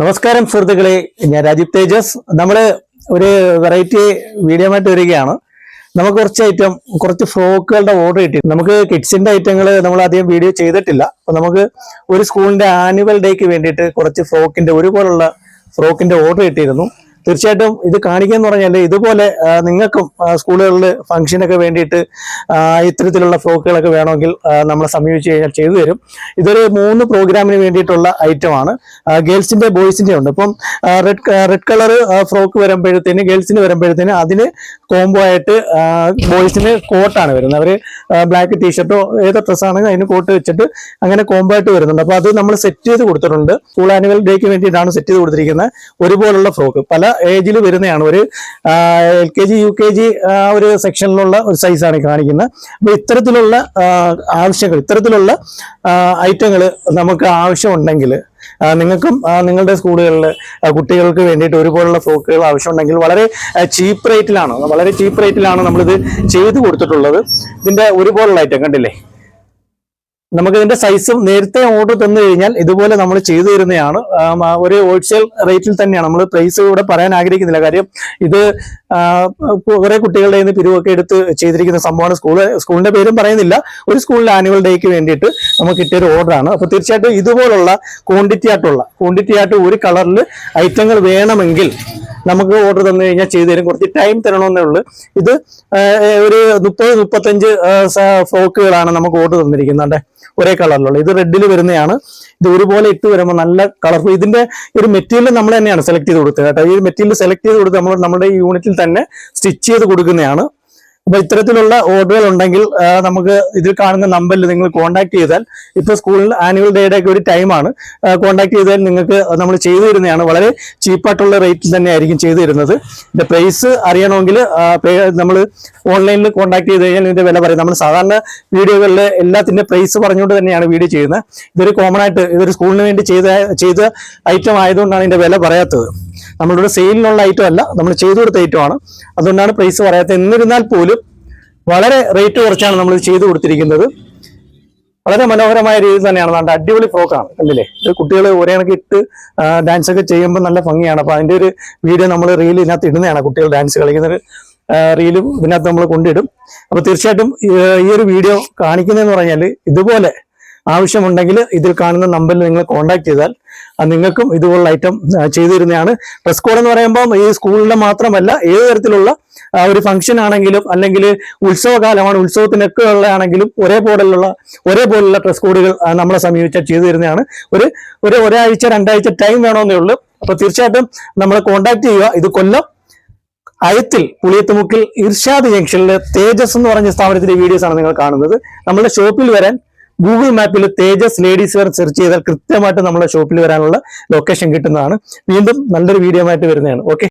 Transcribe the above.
നമസ്കാരം സുഹൃത്തുക്കളെ. ഞാൻ രാജീവ് തേജസ്. നമ്മൾ ഒരു വെറൈറ്റി വീഡിയോ ആയിട്ട് വരികയാണ്. നമുക്ക് കുറച്ച് ഐറ്റം കുറച്ച് ഫ്രോക്കുകളുടെ ഓർഡർ കിട്ടി. നമുക്ക് കിഡ്സിന്റെ ഐറ്റങ്ങൾ നമ്മൾ അധികം വീഡിയോ ചെയ്തിട്ടില്ല. അപ്പൊ നമുക്ക് ഒരു സ്കൂളിന്റെ ആനുവൽ ഡേക്ക് വേണ്ടിയിട്ട് കുറച്ച് ഫ്രോക്കിന്റെ ഒരുപോലുള്ള ഫ്രോക്കിന്റെ ഓർഡർ കിട്ടിയിരുന്നു. തീർച്ചയായിട്ടും ഇത് കാണിക്കുക എന്ന് പറഞ്ഞാൽ ഇതുപോലെ നിങ്ങൾക്കും സ്കൂളുകളിൽ ഫംഗ്ഷനൊക്കെ വേണ്ടിയിട്ട് ഇത്തരത്തിലുള്ള ഫ്രോക്കുകളൊക്കെ വേണമെങ്കിൽ നമ്മളെ സമീപിച്ചു കഴിഞ്ഞാൽ ചെയ്തു തരും. ഇതൊരു മൂന്ന് പ്രോഗ്രാമിന് വേണ്ടിയിട്ടുള്ള ഐറ്റമാണ് ഗേൾസിന്റെ ബോയ്സിന്റെ ഉണ്ട്. ഇപ്പം റെഡ് റെഡ് കളർ ഫ്രോക്ക് വരുമ്പോഴത്തേന് ഗേൾസിന് വരുമ്പോഴത്തേന് അതിന് കോംബോ ആയിട്ട് ബോയ്സിന് കോട്ടാണ് വരുന്നത്. അവർ ബ്ലാക്ക് ടീഷർട്ടോ ഏത് ഡ്രസ്സാണെങ്കിൽ അതിന് കോട്ട് വെച്ചിട്ട് അങ്ങനെ കോംബോ ആയിട്ട് വരുന്നുണ്ട്. അപ്പോൾ അത് നമ്മൾ സെറ്റ് ചെയ്ത് കൊടുത്തിട്ടുണ്ട്. സ്കൂൾ ആനുവൽ ഡേക്ക് വേണ്ടിയിട്ടാണ് സെറ്റ് ചെയ്ത് കൊടുത്തിരിക്കുന്നത്. ഒരുപോലുള്ള ഫ്രോക്ക് പല ഏജിൽ വരുന്നതാണ്. ഒരു L K G U K G ഒരു സെക്ഷനിലുള്ള ഒരു സൈസാണ് കാണിക്കുന്നത്. അപ്പൊ ഇത്തരത്തിലുള്ള ആവശ്യങ്ങൾ ഇത്തരത്തിലുള്ള ഐറ്റങ്ങൾ നമുക്ക് ആവശ്യമുണ്ടെങ്കിൽ നിങ്ങൾക്കും നിങ്ങളുടെ സ്കൂളുകളിൽ കുട്ടികൾക്ക് വേണ്ടിയിട്ട് ഒരുപോലുള്ള ഫ്രോക്കുകൾ ആവശ്യമുണ്ടെങ്കിൽ വളരെ ചീപ്പ് റേറ്റിലാണ് വളരെ ചീപ്പ് റേറ്റിലാണ് നമ്മളിത് ചെയ്തു കൊടുത്തിട്ടുള്ളത്. ഇതിന്റെ ഒരുപോലുള്ള ഐറ്റം കണ്ടില്ലേ? നമുക്ക് ഇതിന്റെ സൈസും നേരത്തെ ഓർഡർ തന്നു കഴിഞ്ഞാൽ ഇതുപോലെ നമ്മൾ ചെയ്തു തരുന്നതാണ്. ഒരു ഹോൾസെയിൽ റേറ്റിൽ തന്നെയാണ്. നമ്മൾ പ്രൈസ് ഇവിടെ പറയാൻ ആഗ്രഹിക്കുന്നില്ല. കാര്യം ഇത് കുറെ കുട്ടികളുടെ നിന്ന് പിരിവൊക്കെ എടുത്ത് ചെയ്തിരിക്കുന്ന സംഭവമാണ്. സ്കൂൾ സ്കൂളിന്റെ പേരും പറയുന്നില്ല. ഒരു സ്കൂളിലെ ആനുവൽ ഡേക്ക് വേണ്ടിയിട്ട് നമുക്ക് കിട്ടിയ ഒരു ഓർഡറാണ് അപ്പൊ തീർച്ചയായിട്ടും ഇതുപോലുള്ള ക്വാണ്ടിറ്റി ആയിട്ടുള്ള ക്വാണ്ടിറ്റി ആയിട്ട് ഒരു കളറിൽ ഐറ്റങ്ങൾ വേണമെങ്കിൽ നമുക്ക് ഓർഡർ തന്നു കഴിഞ്ഞാൽ ചെയ്തു തരും. കുറച്ച് ടൈം തരണമെന്നേ ഉള്ളൂ. ഇത് ഒരു മുപ്പത് മുപ്പത്തഞ്ച് ഫ്രോക്കുകളാണ് നമുക്ക് ഓർഡർ തന്നിരിക്കുന്നത്. ഒരേ കളറിലുള്ള ഇത് റെഡിൽ വരുന്നതാണ്. ഇത് ഒരുപോലെ ഇട്ട് വരുമ്പോൾ നല്ല കളർഫുൾ ഇതിന്റെ ഒരു മെറ്റീരിയൽ നമ്മൾ തന്നെയാണ് സെലക്ട് ചെയ്ത് കൊടുത്തത് കേട്ടോ. ഈ മെറ്റീരിയൽ സെലക്ട് ചെയ്ത് കൊടുത്ത് നമ്മൾ നമ്മുടെ യൂണിറ്റിൽ തന്നെ സ്റ്റിച്ച് ചെയ്ത് കൊടുക്കുന്നതാണ്. അപ്പൊ ഇത്തരത്തിലുള്ള ഓർഡറുകൾ ഉണ്ടെങ്കിൽ നമുക്ക് ഇതിൽ കാണുന്ന നമ്പറിൽ നിങ്ങൾ കോൺടാക്ട് ചെയ്താൽ ഇപ്പൊ സ്കൂളിൽ ആനുവൽ ഡേയുടെ ഒക്കെ ഒരു ടൈമാണ് കോൺടാക്ട് ചെയ്താൽ നിങ്ങൾക്ക് നമ്മൾ ചെയ്തു തരുന്നതാണ്. വളരെ ചീപ്പായിട്ടുള്ള റേറ്റിൽ തന്നെ ആയിരിക്കും ചെയ്തു തരുന്നത്. ഇതിന്റെ പ്രൈസ് അറിയണമെങ്കിൽ നമ്മൾ ഓൺലൈനിൽ കോൺടാക്ട് ചെയ്ത് കഴിഞ്ഞാൽ ഇതിന്റെ വില പറയും. നമ്മൾ സാധാരണ വീഡിയോകളിൽ എല്ലാത്തിന്റെ പ്രൈസ് പറഞ്ഞുകൊണ്ട് തന്നെയാണ് വീഡിയോ ചെയ്യുന്നത്. ഇതൊരു കോമൺ ആയിട്ട് ഇതൊരു സ്കൂളിന് വേണ്ടി ചെയ്ത ചെയ്ത ഐറ്റം ആയതുകൊണ്ടാണ് ഇതിന്റെ വില പറയാത്തത്. നമ്മളിവിടെ സെയിലിനുള്ള ഐറ്റം അല്ല നമ്മൾ ചെയ്തു കൊടുത്ത ഐറ്റം ആണ്. അതുകൊണ്ടാണ് പ്രൈസ് പറയാത്തത്. എന്നിരുന്നാൽ പോലും വളരെ റേറ്റ് കുറച്ചാണ് നമ്മൾ ചെയ്തു കൊടുത്തിരിക്കുന്നത്. വളരെ മനോഹരമായ രീതിയിൽ തന്നെയാണ്. നല്ല അടിപൊളി ഫ്രോക്കാണ് കണ്ടില്ലേ? ഇത് കുട്ടികൾ ഒരേ കണക്ക് ഇട്ട് ഡാൻസ് ഒക്കെ ചെയ്യുമ്പോൾ നല്ല ഭംഗിയാണ്. അപ്പോൾ അതിന്റെ ഒരു വീഡിയോ നമ്മൾ റീൽ ഇതിനകത്ത് ഇടുന്നതാണ് കുട്ടികൾ ഡാൻസ് കളിക്കുന്ന റീലും ഇതിനകത്ത് നമ്മൾ കൊണ്ടിടും. അപ്പോൾ തീർച്ചയായിട്ടും ഈ ഒരു വീഡിയോ കാണിക്കുന്നതെന്ന് പറഞ്ഞാൽ ഇതുപോലെ ആവശ്യമുണ്ടെങ്കിൽ ഇതിൽ കാണുന്ന നമ്പറിൽ നിങ്ങൾ കോൺടാക്ട് ചെയ്താൽ നിങ്ങൾക്കും ഇതുപോലുള്ള ഐറ്റം ചെയ്തു തരുന്നതാണ് ഡ്രസ് കോഡ് എന്ന് പറയുമ്പോൾ ഈ സ്കൂളിലെ മാത്രമല്ല ഏത് തരത്തിലുള്ള ഒരു ഫംഗ്ഷൻ ആണെങ്കിലും അല്ലെങ്കിൽ ഉത്സവകാലമാണ് ഉത്സവത്തിനൊക്കെ ഉള്ളതാണെങ്കിലും ഒരേപോലുള്ള ഒരേപോലുള്ള ഡ്രസ് കോഡുകൾ നമ്മളെ സമീപിച്ചാൽ ചെയ്തു തരുന്നതാണ് ഒരു ഒരു ഒരാഴ്ച രണ്ടാഴ്ച ടൈം വേണമെന്നേ ഉള്ളൂ. അപ്പൊ തീർച്ചയായിട്ടും നമ്മളെ കോൺടാക്ട് ചെയ്യുക. ഇത് കൊല്ലം അയത്തിൽ പുളിയത്തുമുക്കിൽ ഇർഷാദ് ജംഗ്ഷനിലെ തേജസ് എന്ന് പറഞ്ഞ സ്ഥാപനത്തിന്റെ വീഡിയോസ് ആണ് നിങ്ങൾ കാണുന്നത്. നമ്മളുടെ ഷോപ്പിൽ വരാൻ ഗൂഗിൾ മാപ്പിൽ തേജസ് ലേഡീസ് വെയർ സെർച്ച് ചെയ്താൽ കൃത്യമായിട്ട് നമ്മുടെ ഷോപ്പിൽ വരാനുള്ള ലൊക്കേഷൻ കിട്ടുന്നതാണ്. വീണ്ടും നല്ലൊരു വീഡിയോ ആയിട്ട് വരുന്നതാണ്. ഓക്കെ